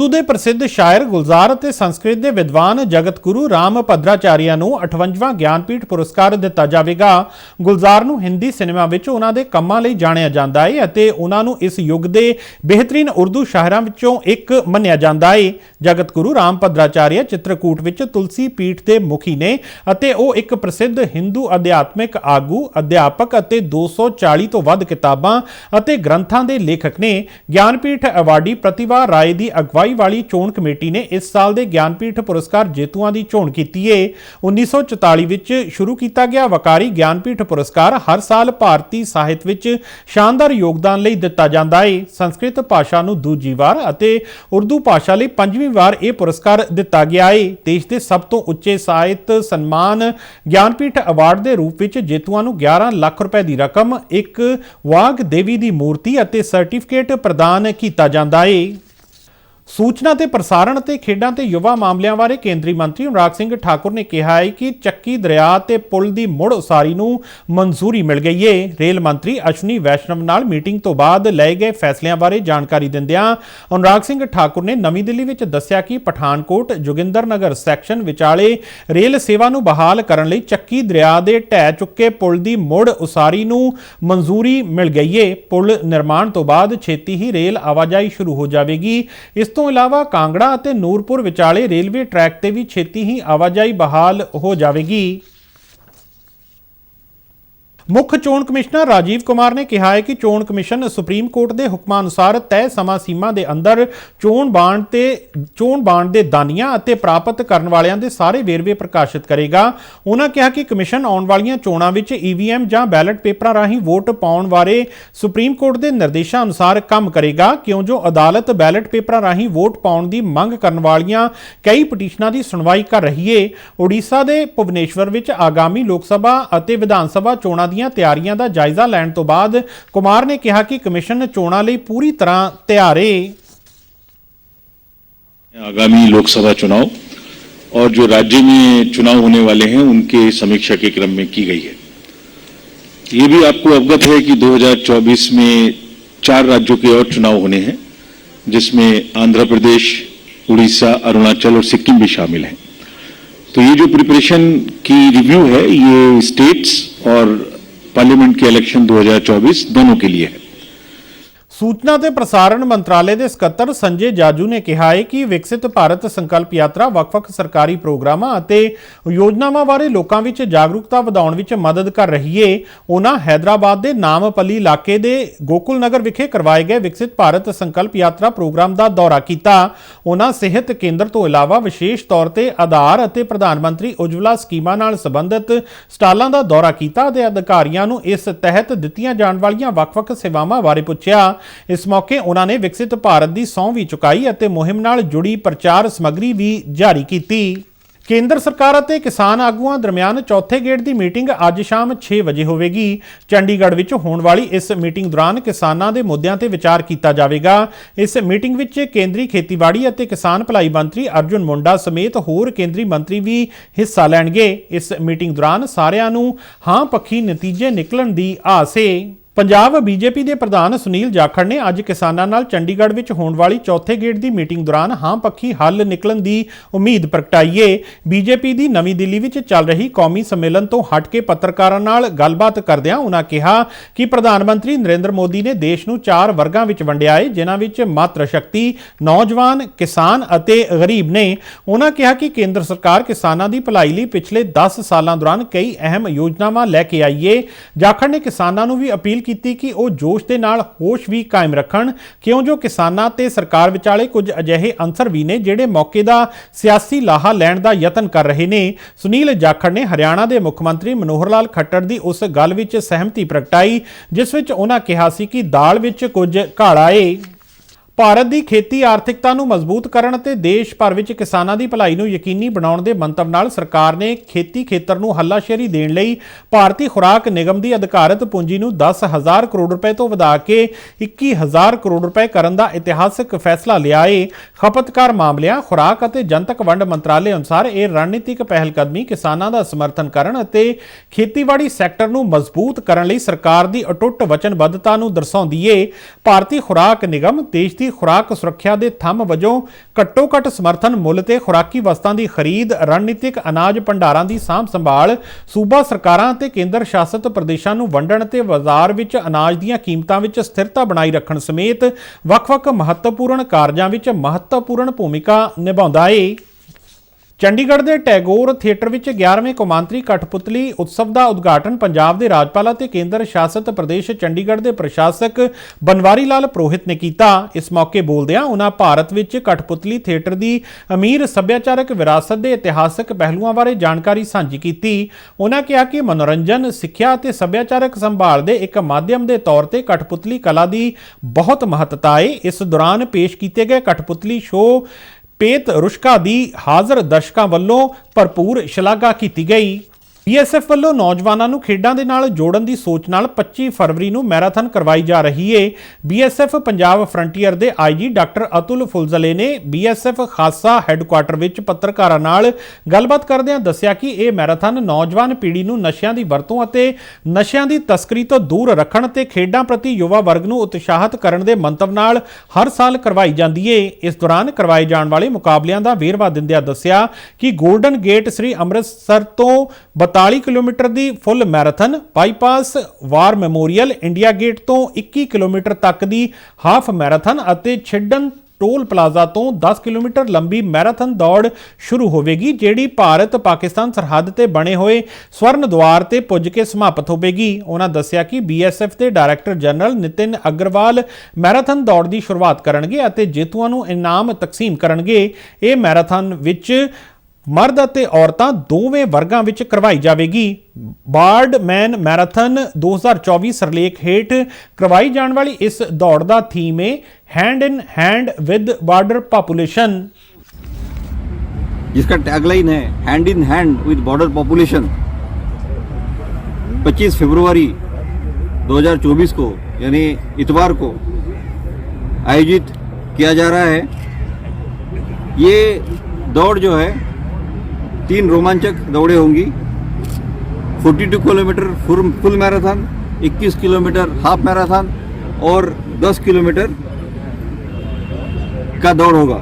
ਉਰਦੂ ਦੇ ਪ੍ਰਸਿੱਧ ਸ਼ਾਇਰ, ਗੁਲਜ਼ਾਰ ਅਤੇ ਸੰਸਕ੍ਰਿਤ ਦੇ ਵਿਦਵਾਨ ਜਗਤ ਗੁਰੂ ਰਾਮ ਭਦਰਾਚਾਰੀਆ ਨੂੰ 58ਵਾਂ ਗਿਆਨਪੀਠ ਪੁਰਸਕਾਰ ਦਿੱਤਾ ਜਾਵੇਗਾ। ਗੁਲਜ਼ਾਰ ਨੂੰ ਹਿੰਦੀ ਸਿਨੇਮਾ ਵਿੱਚ ਉਹਨਾਂ ਦੇ ਕੰਮਾਂ ਲਈ ਜਾਣਿਆ ਜਾਂਦਾ ਹੈ ਅਤੇ ਉਹਨਾਂ ਨੂੰ ਇਸ ਯੁੱਗ ਦੇ ਬਿਹਤਰੀਨ ਉਰਦੂ ਸ਼ਾਇਰਾਂ ਵਿੱਚੋਂ ਇੱਕ ਮੰਨਿਆ ਜਾਂਦਾ ਹੈ ਜਗਤ ਗੁਰੂ ਰਾਮ ਭਦਰਾਚਾਰੀਆ ਚਿੱਤਰਕੂਟ ਵਿੱਚ ਤੁਲਸੀ ਪੀਠ ਦੇ ਮੁਖੀ ਨੇ ਅਤੇ ਉਹ ਇੱਕ ਪ੍ਰਸਿੱਧ ਹਿੰਦੂ ਅਧਿਆਤਮਿਕ ਆਗੂ, ਅਧਿਆਪਕ ਅਤੇ 240 ਤੋਂ ਵੱਧ ਕਿਤਾਬਾਂ ਅਤੇ ਗ੍ਰੰਥਾਂ ਦੇ ਲੇਖਕ ਨੇ ਗਿਆਨਪੀਠ ਅਵਾਰਡੀ ਪ੍ਰਤਿਭਾ ਰਾਏ ਦੀ ਅਗਵਾਈ ਵਾਲੀ ਚੋਣ ਕਮੇਟੀ ਨੇ ਇਸ ਸਾਲ ਦੇ ਗਿਆਨਪੀਠ ਪੁਰਸਕਾਰ ਜੇਤੂਆਂ ਦੀ ਚੋਣ ਕੀਤੀ ਹੈ 1944 ਵਿੱਚ ਸ਼ੁਰੂ ਕੀਤਾ ਗਿਆ ਵਕਾਰੀ ਗਿਆਨਪੀਠ ਪੁਰਸਕਾਰ ਹਰ ਸਾਲ ਭਾਰਤੀ ਸਾਹਿਤ ਵਿੱਚ ਸ਼ਾਨਦਾਰ ਯੋਗਦਾਨ ਲਈ ਦਿੱਤਾ ਜਾਂਦਾ ਹੈ ਸੰਸਕ੍ਰਿਤ ਭਾਸ਼ਾ ਨੂੰ ਦੂਜੀ ਵਾਰ ਅਤੇ ਉਰਦੂ ਭਾਸ਼ਾ ਲਈ ਪੰਜਵੀਂ ਵਾਰ ਇਹ ਪੁਰਸਕਾਰ ਦਿੱਤਾ ਗਿਆ ਏ। ਦੇਸ਼ ਦੇ ਸਭ ਤੋਂ ਉੱਚੇ ਸਾਹਿਤ ਸਨਮਾਨ ਗਿਆਨਪੀਠ ਅਵਾਰਡ ਦੇ ਰੂਪ ਵਿੱਚ ਜੇਤੂਆਂ ਨੂੰ 11 ਲੱਖ ਰੁਪਏ ਦੀ ਰਕਮ, ਇੱਕ ਵਾਗ ਦੇਵੀ ਦੀ ਮੂਰਤੀ ਅਤੇ ਸਰਟੀਫਿਕੇਟ ਪ੍ਰਦਾਨ ਕੀਤਾ ਜਾਂਦਾ ਏ। ਸੂਚਨਾ ਤੇ ਪ੍ਰਸਾਰਣ ਅਤੇ ਖੇਡਾਂ ਤੇ ਯੁਵਾ ਮਾਮਲਿਆਂ ਬਾਰੇ ਕੇਂਦਰੀ ਮੰਤਰੀ ਅਨੁਰਾਗ ਸਿੰਘ ਠਾਕੁਰ ਨੇ ਕਿਹਾ ਹੈ ਕਿ ਚੱਕੀ ਦਰਿਆ ਤੇ ਪੁਲ ਦੀ ਮੁੜ ਉਸਾਰੀ ਨੂੰ ਮਨਜ਼ੂਰੀ ਮਿਲ ਗਈ ਹੈ ਰੇਲ ਮੰਤਰੀ ਅਸ਼ਵਨੀ ਵੈਸ਼ਨਵ ਨਾਲ ਮੀਟਿੰਗ ਤੋਂ ਬਾਅਦ ਲਏ ਗਏ ਫੈਸਲਿਆਂ ਬਾਰੇ ਜਾਣਕਾਰੀ ਦਿੰਦਿਆਂ ਅਨੁਰਾਗ ਸਿੰਘ ਠਾਕੁਰ ਨੇ ਨਵੀਂ ਦਿੱਲੀ ਵਿੱਚ ਦੱਸਿਆ ਕਿ ਪਠਾਨਕੋਟ, ਜੋਗਿੰਦਰ ਨਗਰ ਸੈਕਸ਼ਨ ਵਿਚਾਲੇ ਰੇਲ ਸੇਵਾ ਨੂੰ ਬਹਾਲ ਕਰਨ ਲਈ ਚੱਕੀ ਦਰਿਆ ਦੇ ਢਹਿ ਚੁੱਕੇ ਪੁਲ ਦੀ ਮੁੜ ਉਸਾਰੀ ਨੂੰ ਮਨਜ਼ੂਰੀ ਮਿਲ ਗਈ ਹੈ ਪੁਲ ਨਿਰਮਾਣ ਤੋਂ ਬਾਅਦ ਛੇਤੀ ਹੀ ਰੇਲ ਆਵਾਜਾਈ ਸ਼ੁਰੂ ਹੋ ਜਾਵੇਗੀ। ਇਸ ਤੋਂ ਇਲਾਵਾ ਕਾਂਗੜਾ ਅਤੇ ਨੂਰਪੁਰ ਵਿਚਾਲੇ ਰੇਲਵੇ ਟਰੈਕ ਤੇ ਵੀ ਛੇਤੀ ਹੀ ਆਵਾਜਾਈ ਬਹਾਲ ਹੋ ਜਾਵੇਗੀ। ਮੁੱਖ ਚੋਣ ਕਮਿਸ਼ਨਰ ਰਾਜੀਵ ਕੁਮਾਰ ਨੇ ਕਿਹਾ ਹੈ ਕਿ ਚੋਣ ਕਮਿਸ਼ਨ ਸੁਪਰੀਮ ਕੋਰਟ ਦੇ ਹੁਕਮਾਂ ਅਨੁਸਾਰ ਤੈਅ ਸਮਾਂ ਸੀਮਾ ਦੇ ਅੰਦਰ ਚੋਣ ਬਾਂਡ ਤੇ, ਚੋਣ ਬਾਂਡ ਦੇ ਦਾਨੀਆਂ ਅਤੇ ਪ੍ਰਾਪਤ ਕਰਨ ਵਾਲਿਆਂ ਦੇ ਸਾਰੇ ਵੇਰਵੇ ਪ੍ਰਕਾਸ਼ਿਤ ਕਰੇਗਾ। ਉਹਨਾਂ ਕਿਹਾ ਕਿ ਕਮਿਸ਼ਨ ਆਉਣ ਵਾਲੀਆਂ ਚੋਣਾਂ ਵਿੱਚ ਈਵੀਐਮ ਜਾਂ ਬੈਲਟ ਪੇਪਰਾਂ ਰਾਹੀਂ ਵੋਟ ਪਾਉਣ ਬਾਰੇ ਸੁਪਰੀਮ ਕੋਰਟ ਦੇ ਨਿਰਦੇਸ਼ਾਂ ਅਨੁਸਾਰ ਕੰਮ ਕਰੇਗਾ, ਕਿਉਂ ਜੋ ਅਦਾਲਤ ਬੈਲਟ ਪੇਪਰਾਂ ਰਾਹੀਂ ਵੋਟ ਪਾਉਣ ਦੀ ਮੰਗ ਕਰਨ ਵਾਲੀਆਂ ਕਈ ਪਟੀਸ਼ਨਾਂ ਦੀ ਸੁਣਵਾਈ ਕਰ ਰਹੀ ਏ। ਓਡੀਸ਼ਾ ਦੇ ਭੁਵਨੇਸ਼ਵਰ ਵਿੱਚ ਆਗਾਮੀ ਲੋਕ ਸਭਾ ਅਤੇ ਵਿਧਾਨ ਸਭਾ ਚੋਣਾਂ ਦੀ ਦੀਆਂ ਤਿਆਰੀਆਂ ਦਾ ਜਾਇਜ਼ਾ ਲੈਣ ਤੋਂ ਬਾਅਦ ਕੁਮਾਰ ਨੇ ਕਿਹਾ ਕਿ ਕਮਿਸ਼ਨ ਚੋਣਾਂ ਲਈ ਪੂਰੀ ਤਰ੍ਹਾਂ ਤਿਆਰ ਹੈ आगामी लोकसभा चुनाव और जो राज्य में चुनाव होने वाले हैं उनके समीक्षा के क्रम में की गई है ये भी आपको अवगत है कि 2024 में चार राज्यों के और चुनाव होने हैं जिसमें आंध्र प्रदेश उड़ीसा अरुणाचल और सिक्किम भी शामिल हैं तो ये जो प्रिपरेशन की रिव्यू है ये स्टेट्स और पार्लियामेंट के इलेक्शन 2024 दोनों के लिए है ਸੂਚਨਾ ਤੇ ਪ੍ਰਸਾਰਣ ਮੰਤਰਾਲੇ ਦੇ ਸਕੱਤਰ ਸੰਜੇ ਜਾਜੂ ਨੇ ਕਿਹਾ ਹੈ ਕਿ ਵਿਕਸਿਤ ਭਾਰਤ ਸੰਕਲਪ ਯਾਤਰਾ ਵੱਖ-ਵੱਖ ਸਰਕਾਰੀ ਪ੍ਰੋਗਰਾਮਾਂ ਅਤੇ ਯੋਜਨਾਵਾਂ ਬਾਰੇ ਲੋਕਾਂ ਵਿੱਚ ਜਾਗਰੂਕਤਾ ਵਧਾਉਣ ਵਿੱਚ ਮਦਦ ਕਰ ਰਹੀ ਹੈ ਉਹਨਾਂ ਹైదరాబాద్ ਦੇ ਨਾਮਪੱਲੀ ਇਲਾਕੇ ਦੇ ਗੋਕੁਲ ਨਗਰ ਵਿਖੇ ਕਰਵਾਏ ਗਏ ਵਿਕਸਿਤ ਭਾਰਤ ਸੰਕਲਪ ਯਾਤਰਾ ਪ੍ਰੋਗਰਾਮ ਦਾ ਦੌਰਾ ਕੀਤਾ। ਉਹਨਾਂ ਸਿਹਤ ਕੇਂਦਰ ਤੋਂ ਇਲਾਵਾ ਵਿਸ਼ੇਸ਼ ਤੌਰ ਤੇ ਆਧਾਰ ਅਤੇ ਪ੍ਰਧਾਨ ਮੰਤਰੀ ਉਜਵਲਾ ਸਕੀਮਾਂ ਨਾਲ ਸੰਬੰਧਿਤ ਸਟਾਲਾਂ ਦਾ ਦੌਰਾ ਕੀਤਾ ਅਤੇ ਅਧਿਕਾਰੀਆਂ ਨੂੰ ਇਸ ਤਹਿਤ ਦਿੱਤੀਆਂ ਜਾਣ ਵਾਲੀਆਂ ਵੱਖ-ਵੱਖ ਸੇਵਾਵਾਂ ਬਾਰੇ ਪੁੱਛਿਆ। ਇਸ ਮੌਕੇ ਉਹਨਾਂ ਨੇ ਵਿਕਸਿਤ ਭਾਰਤ ਦੀ ਸਹੁੰ ਵੀ ਚੁਕਾਈ ਅਤੇ ਮੁਹਿੰਮ ਨਾਲ ਜੁੜੀ ਪ੍ਰਚਾਰ ਸਮੱਗਰੀ ਵੀ ਜਾਰੀ ਕੀਤੀ। ਕੇਂਦਰ ਸਰਕਾਰ ਅਤੇ ਕਿਸਾਨ ਆਗੂਆਂ ਦਰਮਿਆਨ ਚੌਥੇ ਗੇੜ ਦੀ ਮੀਟਿੰਗ ਅੱਜ ਸ਼ਾਮ 6 ਵਜੇ ਹੋਵੇਗੀ। ਚੰਡੀਗੜ੍ਹ ਵਿੱਚ ਹੋਣ ਵਾਲੀ ਇਸ ਮੀਟਿੰਗ ਦੌਰਾਨ ਕਿਸਾਨਾਂ ਦੇ ਮੁੱਦਿਆਂ ਤੇ ਵਿਚਾਰ ਕੀਤਾ ਜਾਵੇਗਾ। ਇਸ ਮੀਟਿੰਗ ਵਿੱਚ ਕੇਂਦਰੀ ਖੇਤੀਬਾੜੀ ਅਤੇ ਕਿਸਾਨ ਭਲਾਈ ਮੰਤਰੀ ਅਰਜੁਨ ਮੁੰਡਾ ਸਮੇਤ ਹੋਰ ਕੇਂਦਰੀ ਮੰਤਰੀ ਵੀ ਹਿੱਸਾ ਲੈਣਗੇ। ਇਸ ਮੀਟਿੰਗ ਦੌਰਾਨ ਸਾਰਿਆਂ ਨੂੰ ਹਾਂ ਪੱਖੀ ਨਤੀਜੇ ਨਿਕਲਣ ਦੀ ਆਸ ਹੈ ਪੰਜਾਬ ਬੀਜੇਪੀ ਦੇ ਪ੍ਰਧਾਨ ਸੁਨੀਲ ਜਾਖੜ ਨੇ ਅੱਜ ਕਿਸਾਨਾਂ ਨਾਲ ਚੰਡੀਗੜ੍ਹ ਵਿੱਚ ਹੋਣ ਵਾਲੀ ਚੌਥੇ ਗੇੜ ਦੀ ਮੀਟਿੰਗ ਦੌਰਾਨ ਹਾਂ ਪੱਖੀ ਹੱਲ ਨਿਕਲਣ ਦੀ ਉਮੀਦ ਪ੍ਰਗਟਾਈ ਹੈ ਬੀਜੇਪੀ ਦੀ ਨਵੀਂ ਦਿੱਲੀ ਵਿੱਚ ਚੱਲ ਰਹੀ ਕੌਮੀ ਸੰਮੇਲਨ ਤੋਂ ਹਟ ਕੇ ਪੱਤਰਕਾਰਾਂ ਨਾਲ ਗੱਲਬਾਤ ਕਰਦਿਆਂ ਉਹਨਾਂ ਕਿਹਾ ਕਿ ਪ੍ਰਧਾਨ ਮੰਤਰੀ ਨਰਿੰਦਰ ਮੋਦੀ ਨੇ ਦੇਸ਼ ਨੂੰ ਚਾਰ ਵਰਗਾਂ ਵਿੱਚ ਵੰਡਿਆ ਏ, ਜਿਨ੍ਹਾਂ ਵਿੱਚ ਮਾਤਰ ਸ਼ਕਤੀ, ਨੌਜਵਾਨ, ਕਿਸਾਨ ਅਤੇ ਗਰੀਬ ਨੇ। ਉਹਨਾਂ ਕਿਹਾ ਕਿ ਕੇਂਦਰ ਸਰਕਾਰ ਕਿਸਾਨਾਂ ਦੀ ਭਲਾਈ ਲਈ ਪਿਛਲੇ 10 ਸਾਲਾਂ ਦੌਰਾਨ ਕਈ ਅਹਿਮ ਯੋਜਨਾਵਾਂ ਲੈ ਕੇ ਆਈ ਏ। ਜਾਖੜ ਨੇ ਕਿਸਾਨਾਂ ਨੂੰ ਵੀ ਅਪੀਲ ਕੀਤੀ ਕਿ ਉਹ ਜੋਸ਼ ਦੇ ਨਾਲ ਹੋਸ਼ ਵੀ ਕਾਇਮ ਰੱਖਣ। ਕਿਉਂ? ਜੋ ਕਿਸਾਨਾਂ ਤੇ ਸਰਕਾਰ ਵਿਚਾਲੇ ਕੁਝ ਅਜਿਹੇ ਅੰਸਰ ਵੀ ਨੇ ਜਿਹੜੇ ਮੌਕੇ ਦਾ ਸਿਆਸੀ ਲਾਹਾ ਲੈਣ ਦਾ ਯਤਨ ਕਰ ਰਹੇ ਨੇ। ਸੁਨੀਲ ਜਾਖੜ ਨੇ ਹਰਿਆਣਾ ਦੇ ਮੁੱਖ ਮੰਤਰੀ ਮਨੋਹਰ ਲਾਲ ਖੱਟਰ ਦੀ ਉਸ ਗੱਲ ਵਿੱਚ ਸਹਿਮਤੀ ਪ੍ਰਗਟਾਈ, ਜਿਸ ਵਿੱਚ ਉਹਨਾਂ ਕਿਹਾ ਸੀ ਕਿ ਦਾਲ ਵਿੱਚ ਕੁਝ ਘਾੜਾ ਏ ਭਾਰਤ ਦੀ ਖੇਤੀ ਆਰਥਿਕਤਾ ਨੂੰ ਮਜ਼ਬੂਤ ਕਰਨ ਅਤੇ ਦੇਸ਼ ਭਰ ਵਿੱਚ ਕਿਸਾਨਾਂ ਦੀ ਭਲਾਈ ਨੂੰ ਯਕੀਨੀ ਬਣਾਉਣ ਦੇ ਮੰਤਵ ਨਾਲ ਸਰਕਾਰ ਨੇ ਖੇਤੀ ਖੇਤਰ ਨੂੰ ਹੱਲਾਸ਼ੇਰੀ ਦੇਣ ਲਈ ਭਾਰਤੀ ਖੁਰਾਕ ਨਿਗਮ ਦੀ ਅਧਿਕਾਰਤ ਪੂੰਜੀ ਨੂੰ 10000 ਕਰੋੜ ਰੁਪਏ ਤੋਂ ਵਧਾ ਕੇ 21000 ਕਰੋੜ ਰੁਪਏ ਕਰਨ ਦਾ ਇਤਿਹਾਸਕ ਫੈਸਲਾ ਲਿਆ ਏ। ਖਪਤਕਾਰ ਮਾਮਲਿਆਂ, ਖੁਰਾਕ ਅਤੇ ਜਨਤਕ ਵੰਡ ਮੰਤਰਾਲੇ ਅਨੁਸਾਰ ਇਹ ਰਣਨੀਤਿਕ ਪਹਿਲਕਦਮੀ ਕਿਸਾਨਾਂ ਦਾ ਸਮਰਥਨ ਕਰਨ ਅਤੇ ਖੇਤੀਬਾੜੀ ਸੈਕਟਰ ਨੂੰ ਮਜ਼ਬੂਤ ਕਰਨ ਲਈ ਸਰਕਾਰ ਦੀ ਅਟੁੱਟ ਵਚਨਬੱਧਤਾ ਨੂੰ ਦਰਸਾਉਂਦੀ ਏ। ਭਾਰਤੀ ਖੁਰਾਕ ਨਿਗਮ ਦੇਸ਼ ਦੀ ਖੁਰਾਕ ਸੁਰੱਖਿਆ ਦੇ ਥੰਮ ਵਜੋਂ ਘੱਟੋ-ਘੱਟ ਸਮਰਥਨ ਮੁੱਲ ਤੇ ਖੁਰਾਕੀ ਵਸਤਾਂ ਦੀ ਖਰੀਦ, ਰਣਨੀਤਿਕ ਅਨਾਜ ਭੰਡਾਰਾਂ ਦੀ ਸਾਂਭ ਸੰਭਾਲ ਸੂਬਾ ਸਰਕਾਰਾਂ ਅਤੇ ਕੇਂਦਰ ਸ਼ਾਸਤ ਪ੍ਰਦੇਸ਼ਾਂ ਨੂੰ ਵੰਡਣ ਤੇ ਬਾਜ਼ਾਰ ਵਿੱਚ ਅਨਾਜ ਦੀਆਂ ਕੀਮਤਾਂ ਵਿੱਚ ਸਥਿਰਤਾ ਬਣਾਈ ਰੱਖਣ ਸਮੇਤ ਵੱਖ-ਵੱਖ ਮਹੱਤਵਪੂਰਨ ਕਾਰਜਾਂ ਵਿੱਚ ਮਹੱਤਵਪੂਰਨ ਭੂਮਿਕਾ ਨਿਭਾਉਂਦਾ ਏ। ਚੰਡੀਗੜ੍ਹ ਦੇ ਟੈਗੋਰ ਥੀਏਟਰ ਵਿੱਚ 11ਵੇਂ ਕੌਮਾਂਤਰੀ ਕਠਪੁਤਲੀ ਉਤਸਵ ਦਾ ਉਦਘਾਟਨ ਪੰਜਾਬ ਦੇ ਰਾਜਪਾਲ ਅਤੇ ਕੇਂਦਰ ਸ਼ਾਸਤ ਪ੍ਰਦੇਸ਼ ਚੰਡੀਗੜ੍ਹ ਦੇ ਪ੍ਰਸ਼ਾਸਕ ਬਨਵਾਰੀ ਲਾਲ ਪ੍ਰੋਹਿਤ ਨੇ ਕੀਤਾ। ਇਸ ਮੌਕੇ ਬੋਲਦਿਆਂ ਉਹਨਾਂ ਭਾਰਤ ਵਿੱਚ ਕਠਪੁਤਲੀ ਥੀਏਟਰ ਦੀ ਅਮੀਰ ਸੱਭਿਆਚਾਰਕ ਵਿਰਾਸਤ ਦੇ ਇਤਿਹਾਸਕ ਪਹਿਲੂਆਂ ਬਾਰੇ ਜਾਣਕਾਰੀ ਸਾਂਝੀ ਕੀਤੀ। ਉਹਨਾਂ ਕਿਹਾ ਕਿ ਮਨੋਰੰਜਨ, ਸਿੱਖਿਆ ਅਤੇ ਸੱਭਿਆਚਾਰਕ ਸੰਭਾਲ ਦੇ ਇੱਕ ਮਾਧਿਅਮ ਦੇ ਤੌਰ ਤੇ ਕਠਪੁਤਲੀ ਕਲਾ ਦੀ ਬਹੁਤ ਮਹੱਤਤਾ ਹੈ ਇਸ ਦੌਰਾਨ ਪੇਸ਼ ਕੀਤੇ ਗਏ ਕਠਪੁਤਲੀ ਸ਼ੋਅ ਪੇਤ ਰੁਸ਼ਕਾ ਦੀ ਹਾਜ਼ਰ ਦਰਸ਼ਕਾਂ ਵੱਲੋਂ ਭਰਪੂਰ ਸ਼ਲਾਘਾ ਕੀਤੀ ਗਈ। ਬੀਐਸਐਫ ਵੱਲੋਂ ਨੌਜਵਾਨਾਂ ਨੂੰ ਖੇਡਾਂ ਦੇ ਨਾਲ ਜੋੜਨ ਦੀ ਸੋਚ ਨਾਲ 25 ਫਰਵਰੀ ਨੂੰ ਮੈਰਾਥਨ ਕਰਵਾਈ ਜਾ ਰਹੀ ਏ। ਬੀਐਸਐਫ ਪੰਜਾਬ ਫਰੰਟੀਅਰ ਦੇ ਆਈਜੀ ਡਾਕਟਰ ਅਤੁਲ ਫੁਲਜ਼ਲੇ ਨੇ ਬੀਐਸਐਫ ਖਾਸਾ ਹੈੱਡਕੁਆਟਰ ਵਿੱਚ ਪੱਤਰਕਾਰਾਂ ਨਾਲ ਗੱਲਬਾਤ ਕਰਦਿਆਂ ਦੱਸਿਆ ਕਿ ਇਹ ਮੈਰਾਥਨ ਨੌਜਵਾਨ ਪੀੜ੍ਹੀ ਨੂੰ ਨਸ਼ਿਆਂ ਦੀ ਵਰਤੋਂ ਅਤੇ ਨਸ਼ਿਆਂ ਦੀ ਤਸਕਰੀ ਤੋਂ ਦੂਰ ਰੱਖਣ ਤੇ ਖੇਡਾਂ ਪ੍ਰਤੀ ਯੁਵਾ ਵਰਗ ਨੂੰ ਉਤਸ਼ਾਹਿਤ ਕਰਨ ਦੇ ਮੰਤਵ ਨਾਲ ਹਰ ਸਾਲ ਕਰਵਾਈ ਜਾਂਦੀ ਏ। ਇਸ ਦੌਰਾਨ ਕਰਵਾਏ ਜਾਣ ਵਾਲੇ ਮੁਕਾਬਲਿਆਂ ਦਾ ਵੇਰਵਾ ਦਿੰਦਿਆਂ ਦੱਸਿਆ ਕਿ ਗੋਲਡਨ ਗੇਟ ਸ੍ਰੀ ਅੰਮ੍ਰਿਤਸਰ ਤੋਂ 42 ਕਿਲੋਮੀਟਰ ਦੀ full marathon bypass war memorial India gate ਤੋਂ 21 ਕਿਲੋਮੀਟਰ ਤੱਕ ਦੀ ਹਾਫ ਮੈਰਾਥਨ ਅਤੇ ਛਿੱਡਨ ਟੋਲ ਪਲਾਜ਼ਾ ਤੋਂ 10 ਕਿਲੋਮੀਟਰ ਲੰਬੀ ਮੈਰਾਥਨ ਦੌੜ ਸ਼ੁਰੂ ਹੋਵੇਗੀ, ਜਿਹੜੀ ਭਾਰਤ ਪਾਕਿਸਤਾਨ ਸਰਹੱਦ ਤੇ ਬਣੇ ਹੋਏ ਸਵਰਨ ਦੁਆਰ ਤੇ ਪੁੱਜ ਕੇ ਸਮਾਪਤ ਹੋਵੇਗੀ। ਉਹਨਾਂ ਦੱਸਿਆ ਕਿ ਬੀਐਸਐਫ ਦੇ director general Nitin Agarwal marathon ਦੌੜ ਦੀ ਸ਼ੁਰੂਆਤ ਕਰਨਗੇ ਅਤੇ ਜੇਤੂਆਂ ਨੂੰ ਇਨਾਮ ਤਕਸੀਮ ਕਰਨਗੇ। ਇਹ ਮੈਰਾਥਨ ਵਿੱਚ ਮਰਦ ਅਤੇ ਔਰਤਾਂ ਦੋਵੇਂ ਵਰਗਾਂ ਵਿੱਚ ਕਰਵਾਈ ਜਾਵੇਗੀ ਬਾਰਡ ਮੈਨ ਮੈਰਾਥਨ 2024 ਸਰਲੇਖ ਹੇਠ ਕਰਵਾਈ ਜਾਣ ਵਾਲੀ ਇਸ ਦੌੜ ਦਾ ਥੀਮ ਹੈ hand in hand with border population जिसका टैगलाइन है hand in hand with border population 25 फरवरी 2024 को यानी इतवार को आयोजित किया जा रहा है ये दौड़ जो है तीन रोमांचक दौड़े होंगी। 42 kilometre full marathon 21 kilometre half marathon और 10 किलोमीटर का दौड़ होगा।